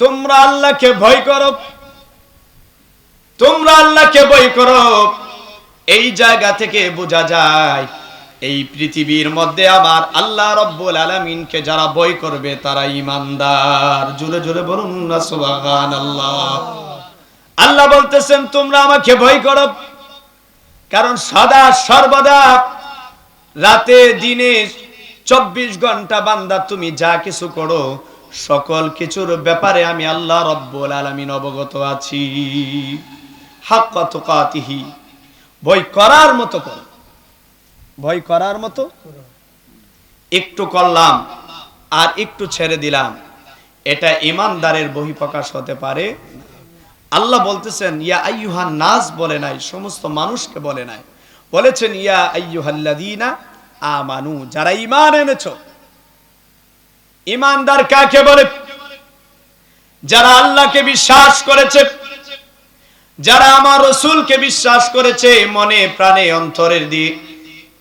তোমরা আল্লাহকে ভয় করো। তোমরা আল্লাহকে ভয় করো। এই জায়গা থেকে বোঝা যায়, এই পৃথিবীর মধ্যে আবার আল্লাহ রব্বুল আলমিনকে যারা বই করবে তারা ইমানদার জুড়ে জুড়ে বলুন না সুবাহান আল্লাহ আল্লাহ বলতেছেন, তোমরা আমাকে ভয় করো। কারণ সদা সর্বদা রাতে, দিনে চব্বিশ ঘণ্টা বান্দা তুমি যা কিছু করো সকল কিছুর ব্যাপারে আমি আল্লাহ রব্বুল আলমিন অবগত আছি। হাক্কা তুকাতিহি, ভয় করার মতো করো। ভয় করার মতো? একটু করলাম আর একটু ছেড়ে দিলাম। এটা ইমানদারের বহিঃপ্রকাশ হতে পারে। আল্লাহ বলতেছেন, ইয়া আইয়ুহান নাস বলে নাই, সমস্ত মানুষকে বলে নাই। বলেছেন, ইয়া আইয়ুহাল্লাযীনা আমানু যারা ইমান এনেছো ঈমানদার কাকে বলে? যারা আল্লাহকে বিশ্বাস করেছে, যারা আমার রসুলকে বিশ্বাস করেছে, মনে প্রাণে অন্তরের দিয়ে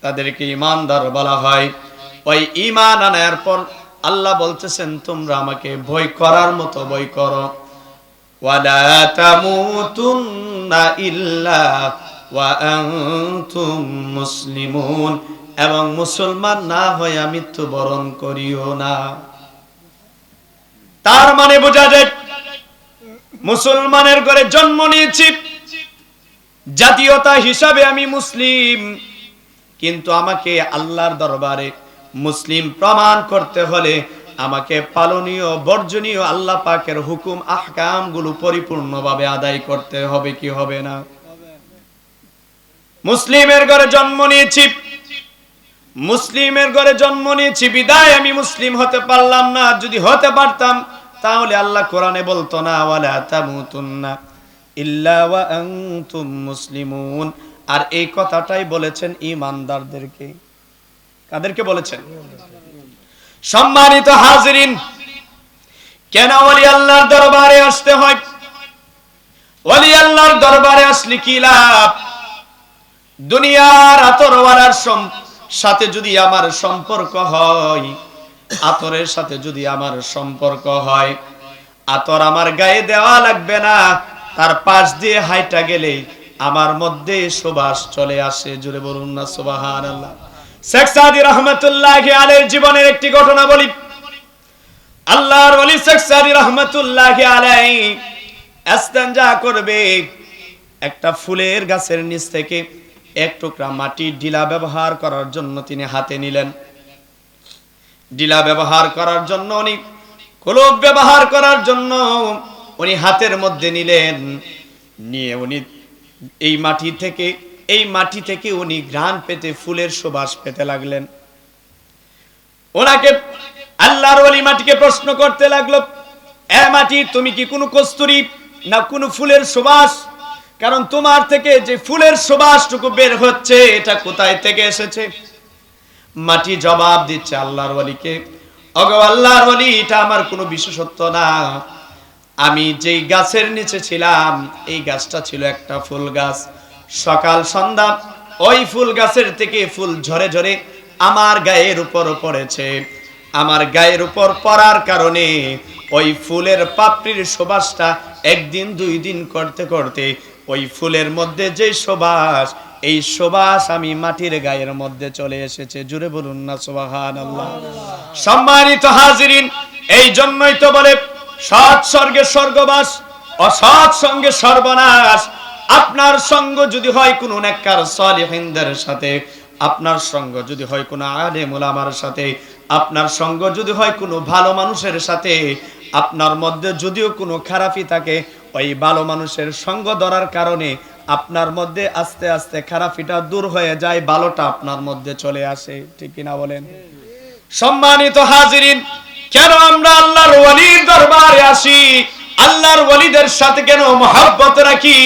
তাদেরকে ইমানদার বলা হয়। ওই ইমান আনার পর আল্লাহ বলতেছেন, তোমরা আমাকে ভয় করার মতো ভয় করো। মুসলিমুন। এবং মুসলমান না হয়ে মৃত্যুবরণ করিও না। তার মানে বোঝা যায়, মুসলমানের ঘরে জন্ম নিয়েছি, জাতীয়তা হিসাবে আমি মুসলিম। কিন্তু আমাকে আল্লাহর দরবারে মুসলিম প্রমাণ করতে হলে আমাকে পালনীয়, বর্জনীয় আল্লাহ পাকের হুকুম আহকামগুলো পরিপূর্ণভাবে আদায় করতে হবে কি হবে না? মুসলিমের ঘরে জন্ম নিয়েছি মুসলিমের ঘরে জন্ম নিয়েছি, বিদায় আমি মুসলিম হতে পারলাম না। যদি হতে পারতাম, তাহলে আল্লাহ কোরআনে বলতো না মুসলিমুন। আর এই কথাটাই বলেছেন ইমানদারদেরকে কাদেরকে বলেছেন? সম্মানিত হাজিরিন, কেন ওলি আল্লাহর দরবারে আসতে হয়? ওলি আল্লাহর দরবারে আসলে কি লাভ? দুনিয়ার আতরওয়ালার সাথে যদি আমার সম্পর্ক হয়, আতরের সাথে যদি আমার সম্পর্ক হয়, আতর আমার গায়ে দেওয়া লাগবে না, তার পাশ দিয়ে হাইটা গেলে আমার মধ্যে সুবাস চলে আসে। জুড়ে বলুন না সুবাহান আল্লাহ শেখ সাদি রহমতুল্লাহ আলের জীবনের একটি ঘটনা বলি। আল্লাহর ওলি শেখ সাদি রহমতুল্লাহ আলাই করবে একটা ফুলের গাছের নিচ থেকে। এক টুকরা মাটি ঢিলা ব্যবহার করার জন্য তিনি হাতে নিলেন। ডিলা ব্যবহার করার জন্য উনি কলব ব্যবহার করার জন্য উনি হাতের মধ্যে নিলেন। নিয়ে উনি এই মাটি থেকে, এই মাটি থেকে উনি ঘ্রাণ পেতে, ফুলের সুবাস পেতে লাগলেন। ওনাকে আল্লাহর ওলি মাটিকে প্রশ্ন করতে লাগল, এ মাটি, তুমি কি কোনো কস্তুরি না কোনো ফুলের সুবাস? কারণ তোমার থেকে যে ফুলের সুবাসটুকু বের হচ্ছে, এটা কোথায় থেকে এসেছে? মাটি জবাব দিচ্ছে আল্লাহর ওলিকে। অগো আল্লাহর ওলি, এটা আমার কোনো বিশেষত্ব না। আমি যেই গাছের নিচে ছিলাম, এই গাছটা ছিল একটা ফুল গাছ। সকাল, সন্ধ্যা, ওই ফুল গাছের থেকে ফুল ঝরে ঝরে আমার গায়ের উপর পড়েছে। আমার গায়ের উপর পড়ার কারণে ওই ফুলের পাপড়ির সুবাসটা একদিন, দুই দিন করতে করতে ওই ফুলের মধ্যে যে সুবাস, এই সুবাস আমি মাটির গায়ের মধ্যে চলে এসেছে। জুড়ে বলুন না সুবাহান সম্মানিত হাজিরিন, এই জন্যই তো বলে সৎ স্বর্গে স্বর্গবাস, অসৎ সঙ্গে সর্বনাশ। আপনার সঙ্গ যদি হয় কোনো নেককার সালিহিনদের সাথে, আপনার সঙ্গ যদি হয় কোনো আলেম ওলামার সাথে, আপনার সঙ্গ যদি হয় কোনো ভালো মানুষের সাথে, আপনার মধ্যে যদিও কোনো খারাপই থাকে ওই ভালো মানুষের সঙ্গ ধরার কারণে আপনার মধ্যে আস্তে আস্তে খারাপিটা দূর হয়ে যায়, ভালোটা আপনার মধ্যে চলে আসে। ঠিক কিনা বলেন? সম্মানিত হাজিরিন, কেন আমরা আল্লাহর ওয়ালির দরবারে আসি? আল্লাহর ওয়ালিদের সাথে কেন মহাব্বত রাখি?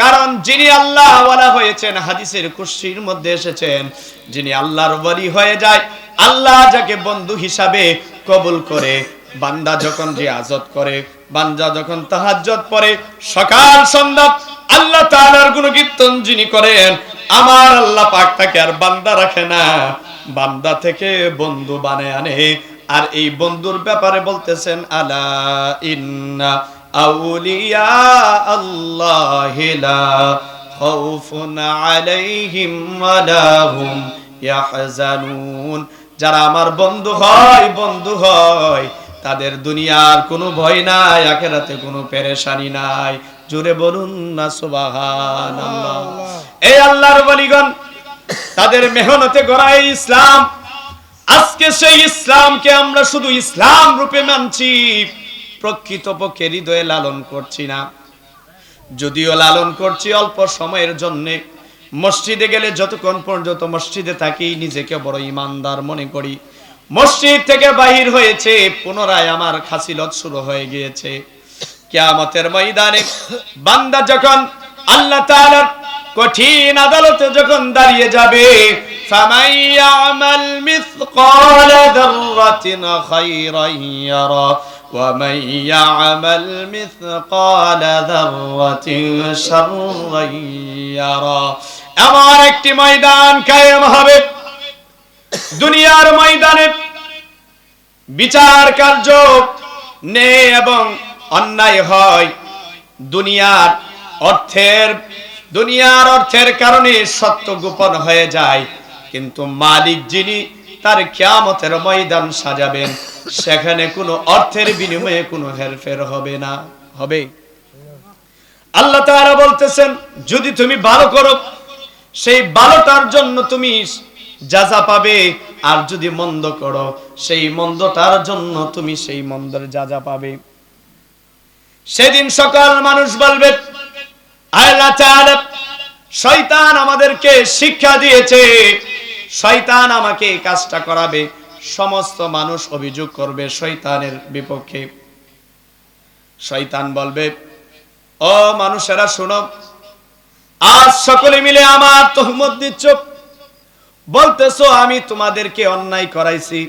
কারণ যিনি আল্লাহ ওয়ালা হয়েছেন, হাদিসের কুশির মধ্যে এসেছেন, যিনি আল্লাহর ওয়ালি হয়ে যায়, আল্লাহ যাকে বন্ধু হিসাবে কবুল করে, বান্দা যখন রিয়াজত করে বান্দা যখন তাহাজ্জত পড়ে, সকাল সন্ধ্যা আল্লাহ তাআলার গুণকীর্তন যিনি করেন, আমার আল্লাহ পাক তাকে আর বান্দা রাখে না। বান্দা থেকে বন্ধু বানায় আনে। আর এই বন্ধুর ব্যাপারে বলতেছেন, আলা ইন্না আউলিয়া আল্লাহ লা খাউফুন আলাইহিম ওয়ালা হুম ইয়াহজানুন। যারা আমার বন্ধু হয় বন্ধু হয় তাদের দুনিয়ার কোনো ভয় নাই, আখেরাতে কোনো পেরেশানি নাই। জোরে বলুন না, সুবহানাল্লাহ। এই আল্লাহর বলিগণ তাদের মেহনতে গড়া এই ইসলাম। আজকে সেই ইসলামকে আমরা শুধু ইসলাম রূপে মানছি, প্রকৃতপক্ষে হৃদয়ে লালন করছি না। যদিও লালন করছি অল্প সময়ের জন্যে, মসজিদে গেলে যতক্ষণ পর্যন্ত মসজিদে থাকি, নিজেকে বড় ইমানদার মনে করি। মসজিদ থেকে বাহির হয়েছে পুনরায় আমার খাসিলত শুরু হয়ে গিয়েছে কিয়ামতের ময়দানে বান্দা যখন আল্লাহ তাআলার কঠিন আদালতে যখন দাঁড়িয়ে যাবে فَمَن يَعْمَلْ مِثْقَالَ ذَرَّةٍ خَيْرًا يَرَهُ وَمَن يَعْمَلْ مِثْقَالَ ذَرَّةٍ شَرًّا يَرَهُ এমন একটি ময়দান কায়েম হবে দুনিয়ার ময়দানে বিচার কার্য নে এবং অন্যায় হয়। দুনিয়ার অর্থের দুনিয়ার অর্থের কারণে সত্য গোপন হয়ে যায়। কিন্তু মালিক যিনি, তার কিয়ামতের ময়দান সাজাবেন। সেখানে কোনো অর্থের বিনিময়ে কোনো হেরফের হবে না, হবে। আল্লাহ তাআলা বলতেছেন, যদি তুমি ভালো করো, সেই ভালোটার জন্য তুমি যাজা পাবে আর যদি মন্দ করো, সেই মন্দটার জন্য তুমি সেই মন্দের যাজা পাবে। সেদিন সকল মানুষ বলবে শয়তান আমাদেরকে শিক্ষা দিয়েছে। শয়তান আমাকে এই কাজটা করাবে। সমস্ত মানুষ অভিযোগ করবে শয়তানের বিপক্ষে। শয়তান বলবে, ও মানুষেরা, শোনো, আজ সকলে মিলে আমার তহমত দিচ্ছ। বলতেছো, আমি তোমাদেরকে অন্যায় করাইছি।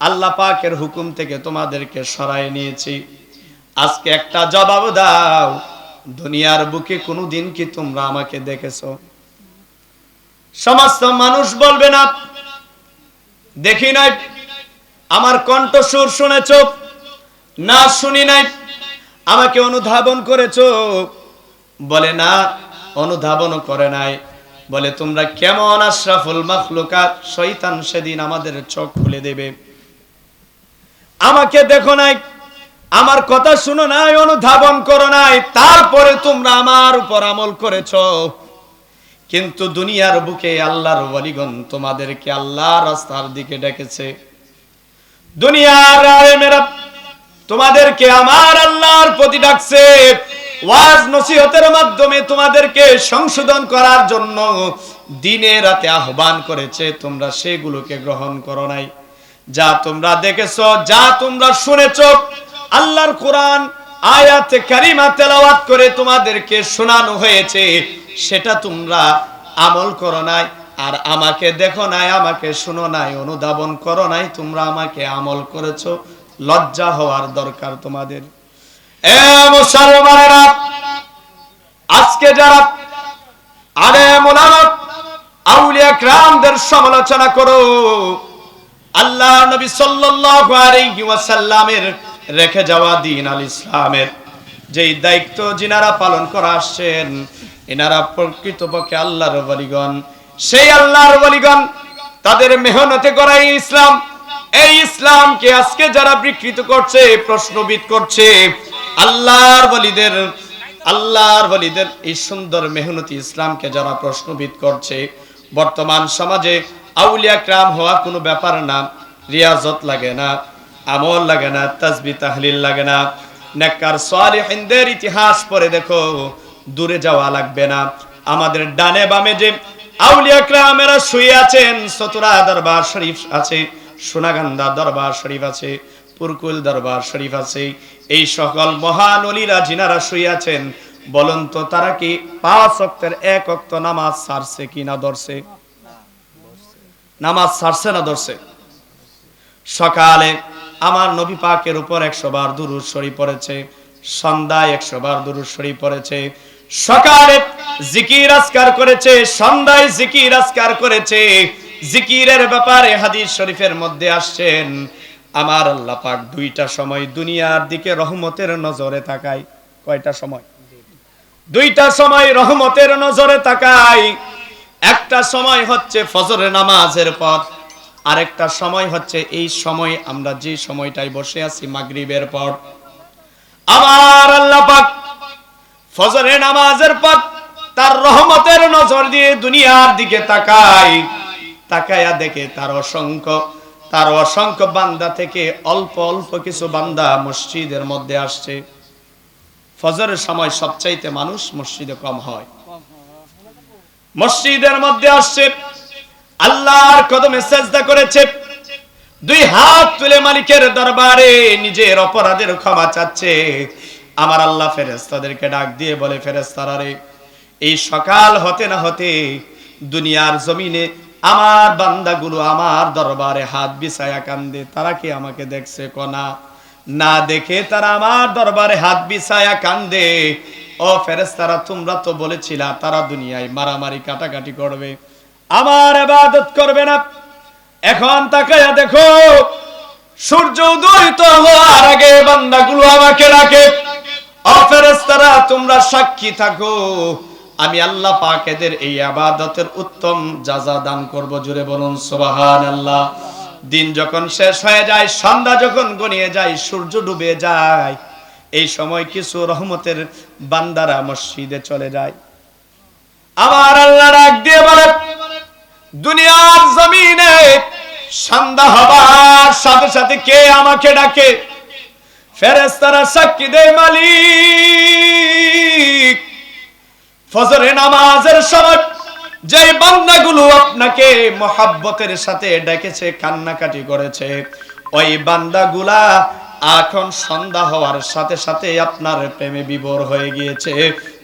আল্লাহ পাকের হুকুম থেকে তোমাদেরকে সরায় নিয়েছি। আজকে একটা জবাব দাও, দুনিয়ার বুকে কোনোদিন কি তোমরা আমাকে দেখেছ? সমস্ত মানুষ বলবে না, দেখি নাই, আমার কণ্ঠস্বর শুনেছ, না শুনি নাই, আমাকে অনুধাবন করেছ, বলে না, অনুধাবনও করে নাই। বলে, তোমরা কেমন আশরাফুল মাখলুকাত? শয়তান সেদিন আমাদের চোখ খুলে দেবে। আমাকে দেখো নাই, আমার কথা শুনো নাই, অনুধাবন করো নাই, তারপরে তোমরা আমার উপর আমল করেছ। কিন্তু দুনিয়ার বুকে আল্লাহর ওয়ালিগণ তোমাদেরকে আল্লাহ রাস্তার দিকে ডেকেছে। দুনিয়ার আলেমেরা তোমাদেরকে আমার আল্লাহর প্রতি ডাকছে। ওয়াজ নসিহতের মাধ্যমে তোমাদেরকে সংশোধন করার জন্য দিনে রাতে আহ্বান করেছে, তোমরা সেগুলোকে গ্রহণ করো নাই। যা তোমরা দেখেছ, যা তোমরা শুনেছো, আল্লাহর কোরআন আয়াতে কারিমা তেলাওয়াত করে তোমাদেরকে শোনানো হয়েছে, সেটা তোমরা আমল করো নাই, আর আমাকে দেখো নাই, আমাকে শুনো নাই, অনুধাবন করো নাই, তোমরা আমাকে আমল করেছ, লজ্জা হওয়ার দরকার তোমাদের। আজকে যারা আরে আউলিয়া সমালোচনা করো, আল্লাহ নবী রেখে যাওয়া দিন আল ইসলামের। যেই দায়িত্ব যিনারা পালন করে আসছেন, এনারা প্রকৃতপক্ষে আল্লাহর বলিগণ সেই আল্লাহর বলিগণ তাদের মেহনতে করা এই ইসলাম। এই ইসলামকে আজকে যারা বিকৃত করছে, প্রশ্নবিদ করছে আল্লাহর বলিদের আল্লাহর বলিদের এই সুন্দর মেহনতি ইসলামকে যারা প্রশ্নবিদ করছে, বর্তমান সমাজে আউলিয়া ক্রাম হওয়া কোনো ব্যাপার না, রিয়াজত লাগে না, আমল লাগে না, তাসবি তাহলিল লাগে না। নেককার সালিহিনদের ইতিহাস পড়ে দেখো, দূরে যাওয়া লাগবে না। আমাদের ডানে বামে যে আউলিয়া ক্রামেরা শুয়ে আছেন, সতুরা দরবার শরীফ আছে সোনাগান্ধা দরবার শরীফ আছে। পুরকুল দরবার শরীফ আছে। এই সকল মহান অলিরা জিনারা শুয়ে আছেন, বলুন তো তারা কি পাঁচ অক্তের এক অক্ত নামাজ সারছে কি না ধরছে? নামাজ সারছে না ধরছে? সকালে আমার নবী পাকের উপর একশো বার দুরুদ শরীফ পড়েছে, সন্ধ্যায় একশো বার দুরুদ শরীফ পড়েছে। সকালে জিকির আজকার করেছে, সন্ধ্যায় জিকির আজকার করেছে। জিকিরের ব্যাপারে হাদিস শরীফের মধ্যে আসছেন আমার আল্লাহ পাক দুইটা সময় দুনিয়ার দিকে রহমতের নজরে তাকায়। কয়টা সময়? দুইটা সময় রহমতের নজরে তাকায়। একটা সময় হচ্ছে ফজরের নামাজের পর, আরেকটা সময় হচ্ছে এই সময় আমরা যে সময়টায় বসে আছি মাগরিবের পর। আমার আল্লাহ পাক ফজরের নামাজের পর তার রহমতের নজর দিয়ে দুনিয়ার দিকে তাকাই তাকায়া দেখে তার অসংখ্য তার অসংখ্য বান্দা থেকে অল্প অল্প কিছু বান্দা মসজিদের মধ্যে আসছে। ফজরের সময় সবচাইতে মানুষ মসজিদে কম হয়। মসজিদের মধ্যে আসছে, আল্লাহর কদমে সেজদা করেছে। দুই হাত তুলে মালিকের দরবারে নিজের অপরাধের ক্ষমা চাচ্ছে। আমার আল্লাহ ফেরেস্তাদেরকে ডাক দিয়ে বলে ফেরেস্তারা রে, এই সকাল হতে না হতে দুনিয়ার জমিনে আমার বান্দাগুলো আমার দরবারে হাত বিছায়া কান্দে, তারা কি আমাকে দেখছে কনা? না দেখে তারা আমার দরবারে হাত বিছায়া কান্দে। ও ফেরেস্তারা তোমরা তো বলেছিলা তারা দুনিয়ায় মারামারি কাটাকাটি করবে। আমার আবাদত করবে না। এখন তাকায়া দেখো, সূর্য উদয়িত হওয়ার আগে বান্দাগুলো আমাকে ডাকে। ও ফেরেশতারা, তোমরা সাক্ষী থাকো। আমি আল্লাহ পাক এদের এই আবাদতের উত্তম যাজা দান করব, জুড়ে বলুন, সুবহানাল্লাহ। দিন যখন শেষ হয়ে যায়, সন্ধ্যা যখন গনিয়ে যায়, সূর্য ডুবে যায়, এই সময় কিছু রহমতের বান্দারা মসজিদে চলে যায়। আমার আল্লাহ ডাক দিয়ে বলে, দুনিয়ার জমিনে সন্ধ্যা হবার সাথে সাথে কে আমাকে ডাকে? ফেরেস্তারা সাক্ষী দেয়, মালিক। ফজরে নামাজের সময় যে বান্দাগুলো আপনাকে মহাব্বতের সাথে ডেকেছে, কান্নাকাটি করেছে, ওই বান্দাগুলা এখন সন্ধ্যা হওয়ার সাথে সাথে আপনার প্রেমে বিভোর হয়ে গিয়েছে।